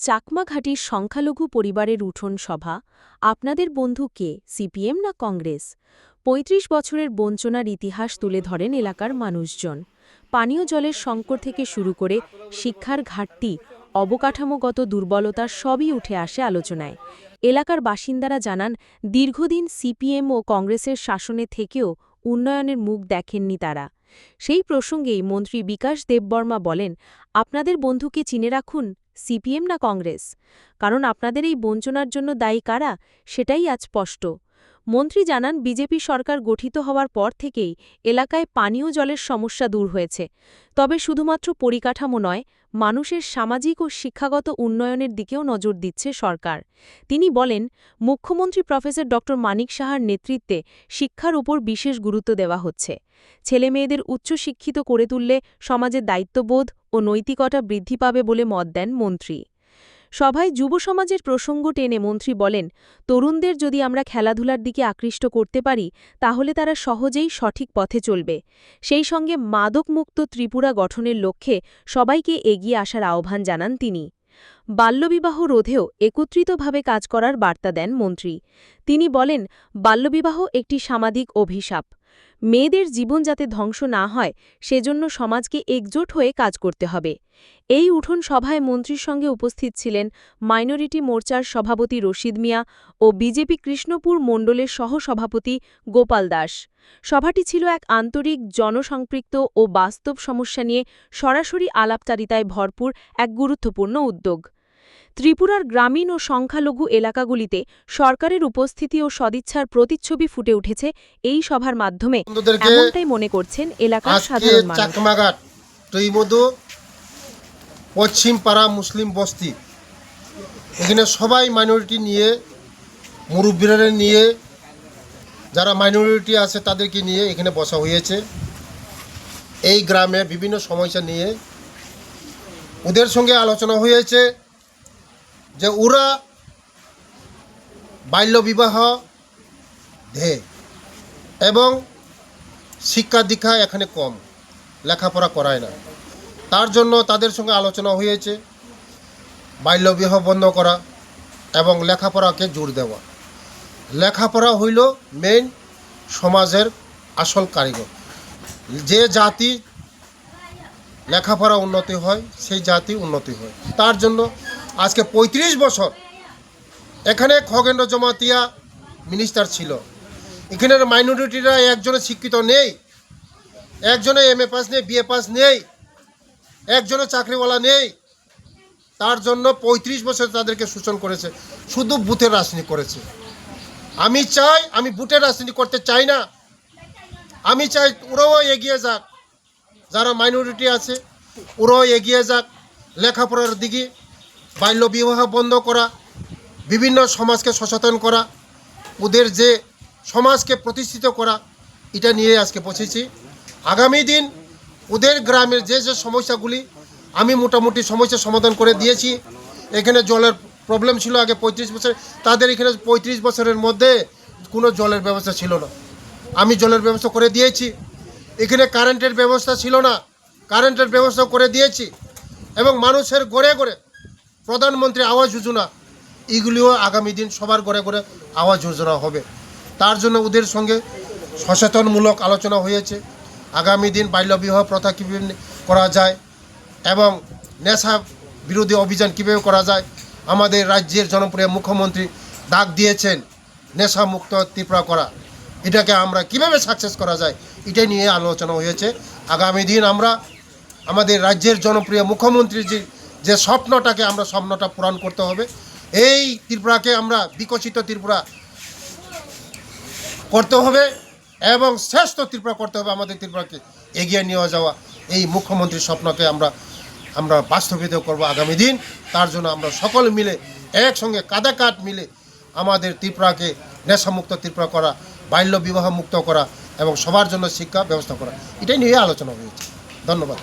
চাকমাঘাটির সংখ্যালঘু পরিবারের উঠোন সভা, আপনাদের বন্ধু কে, সিপিএম না কংগ্রেস? ৩৫ বছরের বঞ্চনার ইতিহাস তুলে ধরেন এলাকার মানুষজন। পানীয় জলের সংকট থেকে শুরু করে শিক্ষার ঘাটতি, অবকাঠামোগত দুর্বলতা সবই উঠে আসে আলোচনায়। এলাকার বাসিন্দারা জানান, দীর্ঘদিন সিপিএম ও কংগ্রেসের শাসনে থেকেও উন্নয়নের মুখ দেখেননি তারা। সেই প্রসঙ্গেই মন্ত্রী বিকাশ দেববর্মা বলেন, আপনাদের বন্ধুকে চিনে রাখুন সিপিএম না কংগ্রেস? কারণ আপনাদের এই বঞ্চনার জন্য দায়ী কারা? সেটাই আজ স্পষ্ট। মন্ত্রী জানান, বিজেপি সরকার গঠিত হওয়ার পর থেকেই এলাকায় পানীয় জলের সমস্যা দূর হয়েছে। তবে শুধুমাত্র পরিকাঠামো নয়, মানুষের সামাজিক ও শিক্ষাগত উন্নয়নের দিকেও নজর দিচ্ছে সরকার। তিনি বলেন, মুখ্যমন্ত্রী প্রফেসর ড. মানিক সাহার নেতৃত্বে শিক্ষার উপর বিশেষ গুরুত্ব দেওয়া হচ্ছে। ছেলেমেয়েদের উচ্চশিক্ষিত করে তুললে সমাজে দায়িত্ববোধ ও নৈতিকতা বৃদ্ধি পাবে বলে মত দেন মন্ত্রী। সভায় যুব সমাজের প্রসঙ্গ টেনে মন্ত্রী বলেন, তরুণদের যদি আমরা খেলাধুলার দিকে আকৃষ্ট করতে পারি, তাহলে তারা সহজেই সঠিক পথে চলবে। সেই সঙ্গে মাদকমুক্ত ত্রিপুরা গঠনের লক্ষ্যে সবাইকে এগিয়ে আসার আহ্বান জানান তিনি। বাল্যবিবাহ রোধেও একত্রিতভাবে কাজ করার বার্তা দেন মন্ত্রী। তিনি বলেন, বাল্যবিবাহ একটি সামাজিক অভিশাপ। মেয়েদের জীবন যাতে ধ্বংস না হয়, সেজন্য সমাজকে একজোট হয়ে কাজ করতে হবে। এই উঠোন সভায় মন্ত্রীর সঙ্গে উপস্থিত ছিলেন মাইনরিটি মোর্চার সভাপতি রশিদ মিয়া ও বিজেপি কৃষ্ণপুর মণ্ডলের সহসভাপতি গোপাল দাস। সভাটি ছিল এক আন্তরিক, জনসম্পৃক্ত ও বাস্তব সমস্যা নিয়ে সরাসরি আলাপচারিতায় ভরপুর এক গুরুত্বপূর্ণ উদ্যোগ। ত্রিপুরার গ্রামীণ ও সংখ্যালঘু এলাকাগুলিতে সরকারের উপস্থিতি ও সদিচ্ছার প্রতিচ্ছবি ফুটে উঠেছে এই সভার মাধ্যমে। এমনটাই মনে করছেন এলাকার সাধারণ চাকমাঘাট তৈমধু পশ্চিম পাড়া মুসলিম বস্তি এখানে সবাই মাইনরিটি নিয়ে মুরব্বীরা নিয়ে যারা মাইনরিটি আছে তাদেরকে নিয়ে এখানে বসা হয়েছে। এই গ্রামে বিভিন্ন সমস্যা নিয়ে ওদের সঙ্গে আলোচনা হয়েছে। যে ওরা বাল্যবিবাহ ধে এবং শিক্ষা দীক্ষা এখানে কম, লেখাপড়া করায় না। তার জন্য তাদের সঙ্গে আলোচনা হয়েছে বাল্যবিবাহ বন্ধ করা এবং লেখাপড়াকে জোর দেওয়া। লেখাপড়া হইল মেন সমাজের আসল কারিগর। যে জাতি লেখাপড়া উন্নতি হয়, সেই জাতি উন্নতি হয়। তার জন্য আজকে ৩৫ বছর এখানে খগেন্দ্র জমাতিয়া মিনিস্টার ছিল। এখানের মাইনরিটিরা একজনে শিক্ষিত নেই, একজনে এম এ পাস নেই বিএ পাস নেই, একজনে চাকরিওয়ালা নেই। তার জন্য ৩৫ বছর তাদেরকে শোষণ করেছে, শুধু বুথের রাজনীতি করেছে। আমি চাই, আমি বুথের রাজনীতি করতে চাই না। আমি চাই ওরাও এগিয়ে যাক, যারা মাইনরিটি আছে, ওরাও এগিয়ে যাক, লেখাপড়ার দিকে বাল্য বিবাহ বন্ধ করা, বিভিন্ন সমাজকে সচেতন করা, ওদের যে সমাজকে প্রতিষ্ঠিত করা, এটা নিয়ে আজকে বসেছি। আগামী দিন ওদের গ্রামের যে যে সমস্যাগুলি আমি মোটামুটি সমস্যার সমাধান করে দিয়েছি। এখানে জলের প্রবলেম ছিল আগে পঁয়ত্রিশ বছর, তাদের এখানে পঁয়ত্রিশ বছরের মধ্যে কোনো জলের ব্যবস্থা ছিল না। আমি জলের ব্যবস্থা করে দিয়েছি। এখানে কারেন্টের ব্যবস্থা ছিল না। কারেন্টের ব্যবস্থা করে দিয়েছি। এবং মানুষের গড়ে গড়ে প্রধানমন্ত্রী আবাস যোজনা, এগুলিও আগামী দিন সবার ঘরে ঘরে আবাস যোজনা হবে। তার জন্য ওদের সঙ্গে সচেতনমূলক আলোচনা হয়েছে। আগামী দিন বাল্যবিবাহ প্রথা কীভাবে করা যায় এবং নেশা বিরোধী অভিযান কীভাবে করা যায়, আমাদের রাজ্যের জনপ্রিয় মুখ্যমন্ত্রী ডাক দিয়েছেন নেশামুক্ত ত্রিপুরা করা। এটাকে আমরা কীভাবে সাকসেস করা যায়, এটাই নিয়ে আলোচনা হয়েছে। আগামী দিন আমরা আমাদের রাজ্যের জনপ্রিয় মুখ্যমন্ত্রীর যে যে স্বপ্নটাকে আমরা স্বপ্নটা পূরণ করতে হবে। এই ত্রিপুরাকে আমরা বিকশিত ত্রিপুরা করতে হবে এবং শ্রেষ্ঠ ত্রিপুরা করতে হবে আমাদের ত্রিপুরাকে এগিয়ে নিয়ে যাওয়া। এই মুখ্যমন্ত্রীর স্বপ্নকে আমরা আমরা বাস্তবিত করব আগামী দিন। তার জন্য আমরা সকল মিলে, একসঙ্গে কাঁধে কাঁধ মিলে আমাদের ত্রিপুরাকে নেশামুক্ত ত্রিপুরা করা বাল্য বিবাহ মুক্ত করা এবং সবার জন্য শিক্ষা ব্যবস্থা করা। এটাই নিয়ে আলোচনা হয়েছে। ধন্যবাদ।